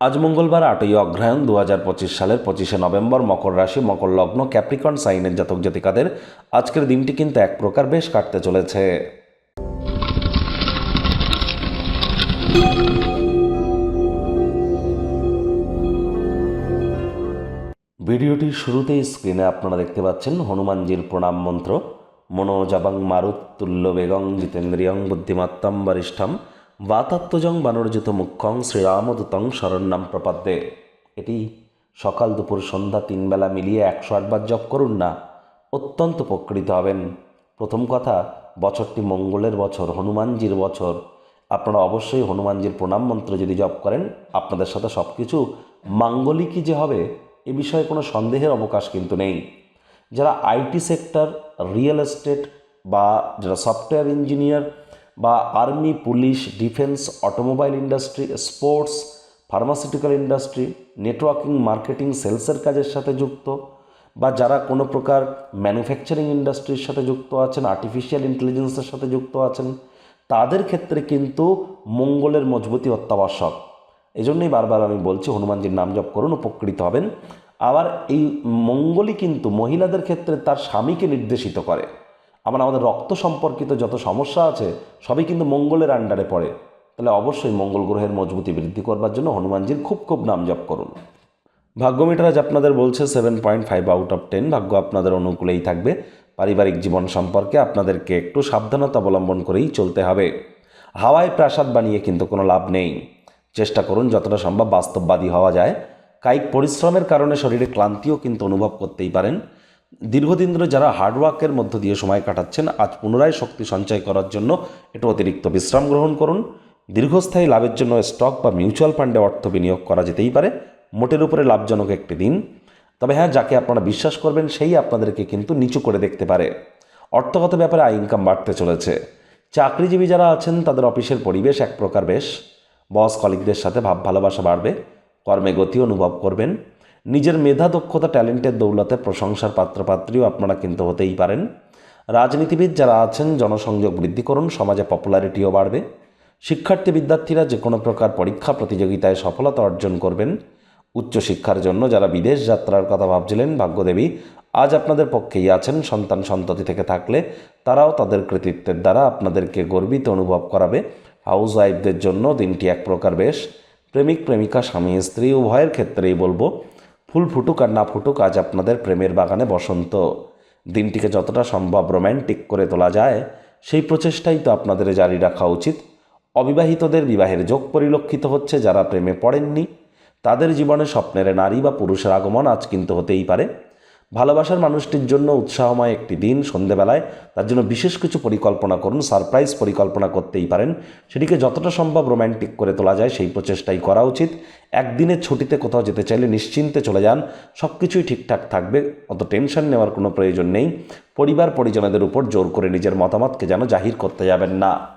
আজ মঙ্গলবার আটই অগ্রহায়ণ দু হাজার পঁচিশ সালের পঁচিশে নভেম্বর মকর রাশি, মকর লগ্ন, ক্যাপ্রিকন সাইনের জাতক জাতিকাদের আজকের দিনটি কিন্তু এক প্রকার বেশ কাটতে চলেছে। ভিডিওটির শুরুতেই স্ক্রিনে আপনারা দেখতে পাচ্ছেন হনুমানজির প্রণাম মন্ত্র, মনোজাবাং মারুত্তুল্য বেগং জিতেন্দ্রিয়ং বুদ্ধিমত্তম বরিষ্ঠম। বাতাত্মজং বানরজিত মুখ্যং শ্রীরামদূতং শরণ্যাম প্রপদ্যে এটি সকাল দুপুর সন্ধ্যা তিন বেলা মিলিয়ে একশো আটবার জপ করুন না অত্যন্ত উপকৃত হবেন প্রথম কথা বছরটি মঙ্গলের বছর হনুমানজির বছর আপনারা অবশ্যই হনুমানজির প্রণাম মন্ত্র যদি জপ করেন আপনাদের সাথে সব কিছু মাঙ্গলিকই যে হবে এ বিষয়ে কোনো সন্দেহের অবকাশ কিন্তু নেই যারা আইটি সেক্টর রিয়েল এস্টেট বা যারা সফটওয়্যার ইঞ্জিনিয়ার বা army, police, defence, automobile industry, sports, pharmaceutical industry, networking, marketing, সেলসের কাজের সাথে যুক্ত বা যারা কোনো প্রকার ম্যানুফ্যাকচারিং ইন্ডাস্ট্রির সাথে যুক্ত আছেন আর্টিফিশিয়াল ইন্টেলিজেন্সের সাথে যুক্ত আছেন, তাদের ক্ষেত্রে কিন্তু মঙ্গলের মজবুতি অত্যাবশ্যক। এই জন্যই বারবার আমি বলছি, হনুমানজির নাম জপ করুন, উপকৃত হবেন। আবার এই মঙ্গলই কিন্তু মহিলাদের ক্ষেত্রে তার স্বামীকে নির্দেশিত করে। আবার আমাদের রক্ত সম্পর্কিত যত সমস্যা আছে, সবই কিন্তু মঙ্গলের আন্ডারে পড়ে। তাহলে অবশ্যই মঙ্গল গ্রহের মজবুতি বৃদ্ধি করবার জন্য হনুমানজির খুব খুব নাম জপ করুন। ভাগ্যমিটার আজ আপনাদের বলছে seven point five out of ten ভাগ্য আপনাদের অনুকূলেই থাকবে। পারিবারিক জীবন সম্পর্কে আপনাদেরকে একটু সাবধানতা অবলম্বন করেই চলতে হবে। হাওয়ায় প্রাসাদ বানিয়ে কিন্তু কোনো লাভ নেই। চেষ্টা করুন যতটা সম্ভব বাস্তববাদী হওয়া যায়। কায়িক পরিশ্রমের কারণে শরীরে ক্লান্তিও কিন্তু অনুভব করতেই পারেন। দীর্ঘদিন ধরে যারা হার্ডওয়ার্কের মধ্য দিয়ে সময় কাটাচ্ছেন, আজ পুনরায় শক্তি সঞ্চয় করার জন্য একটু অতিরিক্ত বিশ্রাম গ্রহণ করুন। দীর্ঘস্থায়ী লাভের জন্য স্টক বা মিউচুয়াল ফান্ডে অর্থ বিনিয়োগ করা যেতেই পারে। মোটের উপরে লাভজনক একটি দিন। তবে হ্যাঁ যাকে আপনারা বিশ্বাস করবেন, সেই আপনাদেরকে কিন্তু নিচু করে দেখতে পারে। অর্থগত ব্যাপারে আয় ইনকাম বাড়তে চলেছে। চাকরিজীবী যারা আছেন, তাদের অফিসের পরিবেশ এক প্রকার বেশ। বস কলিগদের সাথে ভাব ভালোবাসা বাড়বে। কর্মে গতি অনুভব করবেন। নিজের মেধা, দক্ষতা, ট্যালেন্টের দৌলতে প্রশংসার পাত্রপাত্রীও আপনারা কিন্তু হতেই পারেন। রাজনীতিবিদ যারা আছেন, জনসংযোগ বৃদ্ধি করুন, সমাজে পপুলারিটিও বাড়বে। শিক্ষার্থী বিদ্যার্থীরা যে কোনো প্রকার পরীক্ষা, প্রতিযোগিতায় সফলতা অর্জন করবেন। উচ্চশিক্ষার জন্য যারা বিদেশ যাত্রার কথা ভাবছিলেন, ভাগ্যদেবী, আজ আপনাদের পক্ষেই আছেন, সন্তান সন্ততি থেকে থাকলে তারাও তাদের কৃতিত্বের দ্বারা আপনাদেরকে গর্বিত অনুভব করাবে। হাউস ওয়াইফদের জন্য দিনটি এক প্রকার বেশ। প্রেমিক, প্রেমিকা, স্বামী, স্ত্রী, উভয়ের ক্ষেত্রেই বলব ফুল ফুটুক আর না ফুটুক, আজ আপনাদের প্রেমের বাগানে বসন্ত। দিনটিকে যতটা সম্ভব রোম্যান্টিক করে তোলা যায়, সেই প্রচেষ্টাই তো আপনাদের জারি রাখা উচিত। অবিবাহিতদের বিবাহের যোগ পরিলক্ষিত হচ্ছে, যারা প্রেমে পড়েননি, তাদের জীবনে স্বপ্নের নারী বা পুরুষের আগমন আজ কিন্তু হতেই পারে। ভালোবাসার মানুষটির জন্য উৎসাহময় একটি দিন সন্ধেবেলায়, তার জন্য বিশেষ কিছু পরিকল্পনা করুন, সারপ্রাইজ পরিকল্পনা করতেই পারেন। সেটিকে যতটা সম্ভব রোম্যান্টিক করে তোলা যায়, সেই প্রচেষ্টাই করা উচিত। একদিনের ছুটিতে কোথাও যেতে চাইলে নিশ্চিন্তে চলে যান সব কিছুই ঠিকঠাক থাকবে, অত টেনশন নেওয়ার কোনো প্রয়োজন নেই। পরিবার পরিজনদের উপর জোর করে নিজের মতামতকে যেন জাহির করতে যাবেন না।